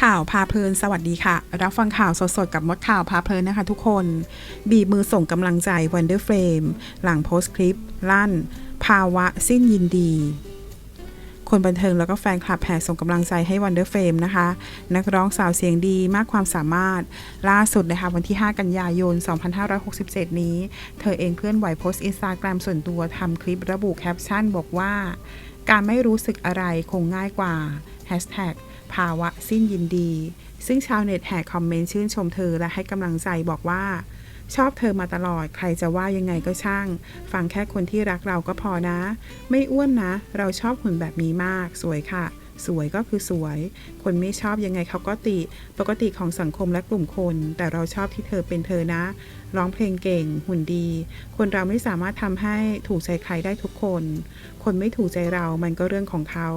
ข่าวพาเพลินสวัสดีค่ะ รับฟังข่าวสดๆ กับมดข่าวพาเพลินนะคะทุกคน บีบมือส่งกำลังใจ Wonder Frame หลังโพสต์คลิป ลั่น ภาวะสิ้นยินดี คนบันเทิงแล้วก็แฟนคลับแห่ส่งกำลังใจให้ Wonder Frame นะคะ นักร้องสาวเสียงดีมากความสามารถ ล่าสุดนะคะวันที่ 5 กันยายน 2567 นี้ เธอเองเคลื่อนไหวโพสต์อินสตาแกรมส่วนตัวทำคลิประบุแคปชั่นบอกว่า การไม่รู้สึกอะไรคงง่ายกว่า ภาวะสิ้นยินดี ซึ่งชาวเน็ตแห่คอมเมนต์ชื่นชมเธอและให้กำลังใจบอกว่า ชอบเธอมาตลอดใครจะว่ายังไงก็ช่าง ฟังแค่คนที่รักเราก็พอนะ ไม่อ้วนนะ เราชอบหุ่นแบบนี้มากสวยค่ะ สวยก็คือสวย คนไม่ชอบยังไงเขาก็ติ ปกติของสังคมและกลุ่มคน แต่เราชอบที่เธอเป็นเธอนะ ร้องเพลงเก่ง หุ่นดี คนเราไม่สามารถทำให้ถูกใจใครได้ทุกคน คนไม่ถูกใจเรามันก็เรื่องของเขา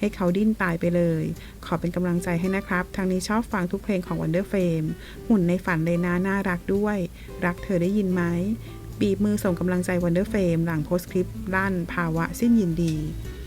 ให้เขาดิ้นตายไปเลย ขอเป็นกำลังใจให้นะครับ ทางนี้ชอบฟังทุกเพลงของ Wonder Fame หุ่นในฝันเลยนะน่ารักด้วย รักเธอได้ยินไหมบีบมือส่งกำลังใจ Wonder Fame หลังโพสต์คลิปลั่นภาวะสิ้นยินดี